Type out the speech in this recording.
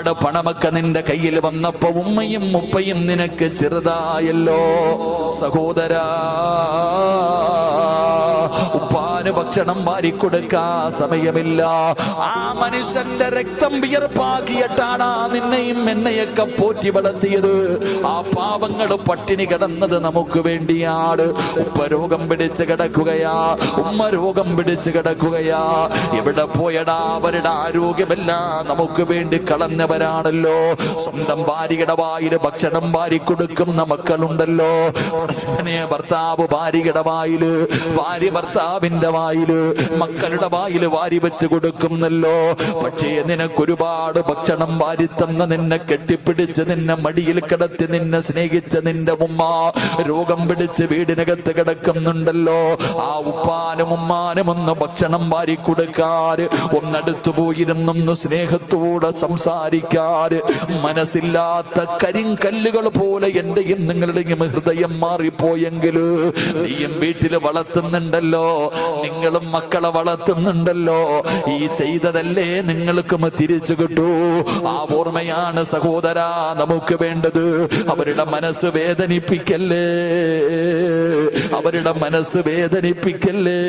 ഒരുപാട് പണമൊക്കെ നിന്റെ കയ്യിൽ വന്നപ്പോ ഉമ്മയും ഉപ്പയും നിനക്ക് ചെറുതായല്ലോ. സഹോദര ഉപ്പാന് ഭക്ഷണം വാരിക്കൊടുക്കാ സമയമില്ല. ആ മനുഷ്യന്റെ രക്തം വിയർപ്പാക്കിയിട്ടാണ് നിന്നെയും എന്നെയൊക്കെ പോറ്റി വളർത്തിയത്. ആ പാവങ്ങൾ പട്ടിണി കിടന്നത് നമുക്ക് വേണ്ടിയാണ്. ഉപ്പ രോഗം പിടിച്ച് കിടക്കുകയാ. ഉമ്മ രോഗം പിടിച്ച് കിടക്കുകയാ. എവിടെ പോയടാ? അവരുടെ ആരോഗ്യമെല്ലാം നമുക്ക് വേണ്ടി കളഞ്ഞവരാണല്ലോ. സ്വന്തം ഭാര്യയുടെ വായിൽ ഭക്ഷണം വാരി കൊടുക്കും മക്കളുണ്ടല്ലോ. ഭർത്താവ് ഭാര്യയുടെ വായിൽ ഭാര്യ ഭർത്താവിന്റെ വായിൽ മക്കളുടെ വായിൽ വാരി വെച്ച് കൊടുക്കുന്നല്ലോ. പക്ഷേ നിനക്കൊരുപാട് ഭക്ഷണം വാരി തന്ന നിന്നെ കെട്ടിപ്പിടിച്ച് നിന്നെ മടിയിൽ കിടത്തി നിന്നെ സ്നേഹിച്ച നിന്റെ ഉമ്മ രോഗം പിടിച്ച് വീടിനകത്ത് കിടക്കുന്നുണ്ടല്ലോ. ആ ഉപ്പാനും ഉമ്മാനും ഒന്ന് ഭക്ഷണം വാരി കൊടുക്കാറ്. ഒന്നടുത്തു പോയിരുന്നൊന്ന് സ്നേഹത്തോടെ സംസാരിക്കാറ്. മനസ്സില്ലാത്ത കരിങ്കല്ലുകൾ പോലെ എന്റെയും നിങ്ങളുടെയും ഹൃദയം മാറിപ്പോയെങ്കിൽ നീയും വീട്ടിൽ വളർത്തുന്നുണ്ടല്ലോ. നിങ്ങളും മക്കളെ വളർത്തുന്നുണ്ടല്ലോ. ഈ ചെയ്തതല്ലേ നിങ്ങൾക്കും തിരിച്ചു കിട്ടൂ. ആ ഓർമ്മയാണ് സഹോദര നമുക്ക് വേണ്ടത്. അവരുടെ മനസ്സ് വേദനിപ്പിക്കല്ലേ? അവരുടെ മനസ്സ് വേദനിപ്പിക്കല്ലേ?